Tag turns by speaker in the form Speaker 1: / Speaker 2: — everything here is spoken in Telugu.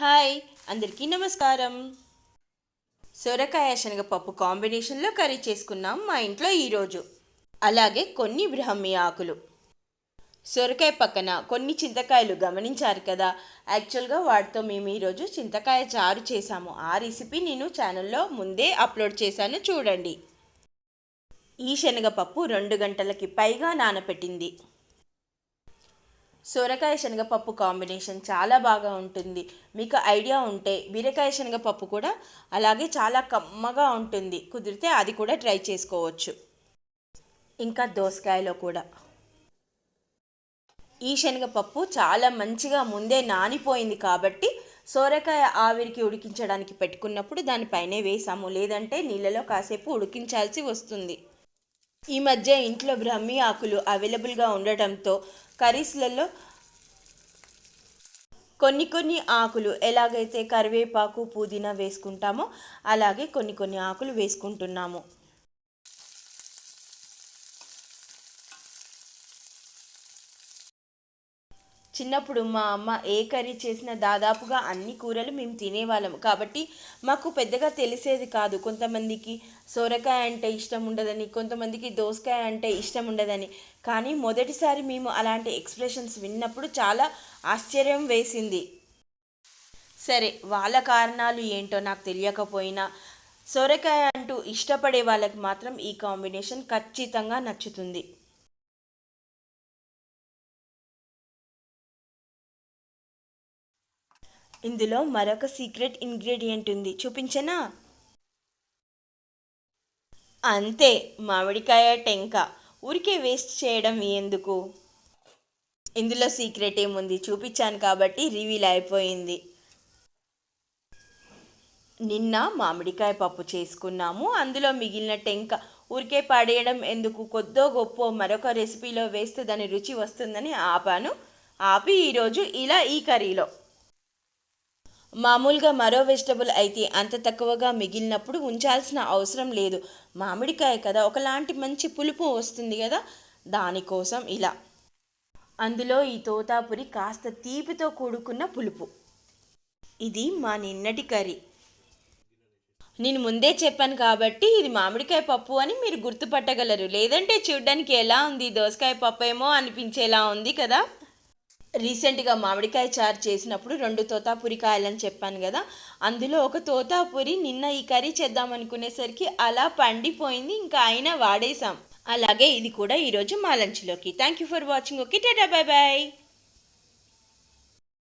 Speaker 1: హాయ్ అందరికీ నమస్కారం. సొరకాయ శనగపప్పు కాంబినేషన్లో కర్రీ చేసుకున్నాం మా ఇంట్లో ఈరోజు. అలాగే కొన్ని బ్రహ్మి ఆకులు. సొరకాయ పక్కన కొన్ని చింతకాయలు గమనించారు కదా. యాక్చువల్గా వాటితో మేము ఈరోజు చింతకాయ చారు చేశాము. ఆ రెసిపీ నేను ఛానల్లో ముందే అప్లోడ్ చేశాను చూడండి. ఈ శనగపప్పు రెండు గంటలకి పైగా నానపెట్టింది. సొరకాయ శనగపప్పు కాంబినేషన్ చాలా బాగా ఉంటుంది. మీకు ఐడియా ఉంటే బీరకాయ శనగపప్పు కూడా అలాగే చాలా కమ్మగా ఉంటుంది. కుదిరితే అది కూడా ట్రై చేసుకోవచ్చు. ఇంకా దోసకాయలో కూడా. ఈ శనగపప్పు చాలా మంచిగా ముందే నానిపోయింది కాబట్టి సోరకాయ ఆవిరికి ఉడికించడానికి పెట్టుకున్నప్పుడు దానిపైనే వేసాము. లేదంటే నీళ్ళలో కాసేపు ఉడికించాల్సి వస్తుంది. ఈ మధ్య ఇంట్లో బ్రహ్మి ఆకులు అవైలబుల్గా ఉండటంతో కర్రీస్లలో కొన్ని కొన్ని ఆకులు ఎలాగైతే కరివేపాకు పుదీనా వేసుకుంటామో అలాగే కొన్ని కొన్ని ఆకులు వేసుకుంటున్నాము. చిన్నప్పుడు మా అమ్మ ఏ కర్రీ చేసినా దాదాపుగా అన్ని కూరలు మేము తినేవాళ్ళం. కాబట్టి మాకు పెద్దగా తెలిసేది కాదు. కొంతమందికి సొరకాయ అంటే ఇష్టం ఉండదని కొంతమందికి దోసకాయ అంటే ఇష్టం ఉండదని. కానీ మొదటిసారి మేము అలాంటి ఎక్స్ప్రెషన్స్ విన్నప్పుడు చాలా ఆశ్చర్యం వేసింది. సరే వాళ్ళ కారణాలు ఏంటో నాకు తెలియకపోయినా సొరకాయ అంటూ ఇష్టపడే వాళ్ళకి మాత్రం ఈ కాంబినేషన్ ఖచ్చితంగా నచ్చుతుంది. ఇందులో మరొక సీక్రెట్ ఇంగ్రీడియంట్ ఉంది. చూపించనా? అంతే మామిడికాయ టెంక. ఊరికే వేస్ట్ చేయడం ఎందుకు? ఇందులో సీక్రెట్ ఏముంది? చూపించాను కాబట్టి రివీల్ అయిపోయింది. నిన్న మామిడికాయ పప్పు చేసుకున్నాము. అందులో మిగిలిన టెంక ఊరికే పడేయడం ఎందుకు? కొద్దో గొప్ప మరొక రెసిపీలో వేస్తే దాని రుచి వస్తుందని ఆపాను. ఆపి ఈరోజు ఇలా ఈ కర్రీలో. మామూలుగా మరో వెజిటబుల్ అయితే అంత తక్కువగా మిగిలినప్పుడు ఉంచాల్సిన అవసరం లేదు. మామిడికాయ కదా ఒకలాంటి మంచి పులుపు వస్తుంది కదా దానికోసం ఇలా. అందులో ఈ తోతాపురి కాస్త తీపితో కూడుకున్న పులుపు. ఇది మా నిన్నటి కర్రీ. నేను ముందే చెప్పాను కాబట్టి ఇది మామిడికాయ పప్పు అని మీరు గుర్తుపట్టగలరు. లేదంటే చూడ్డానికి ఎలా ఉంది దోసకాయ పప్పు ఏమో అనిపించేలా ఉంది కదా? రీసెంట్గా మామిడికాయ చారు చేసినప్పుడు రెండు తోతాపురి కాయలని చెప్పాను కదా అందులో ఒక తోతాపురి నిన్న ఈ కర్రీ చేద్దాం అనుకునేసరికి అలా పండిపోయింది ఇంకా అయినా వాడేసాం అలాగే ఇది కూడా ఈరోజు మా లంచ్లోకి. Thank you for watching okay tata bye bye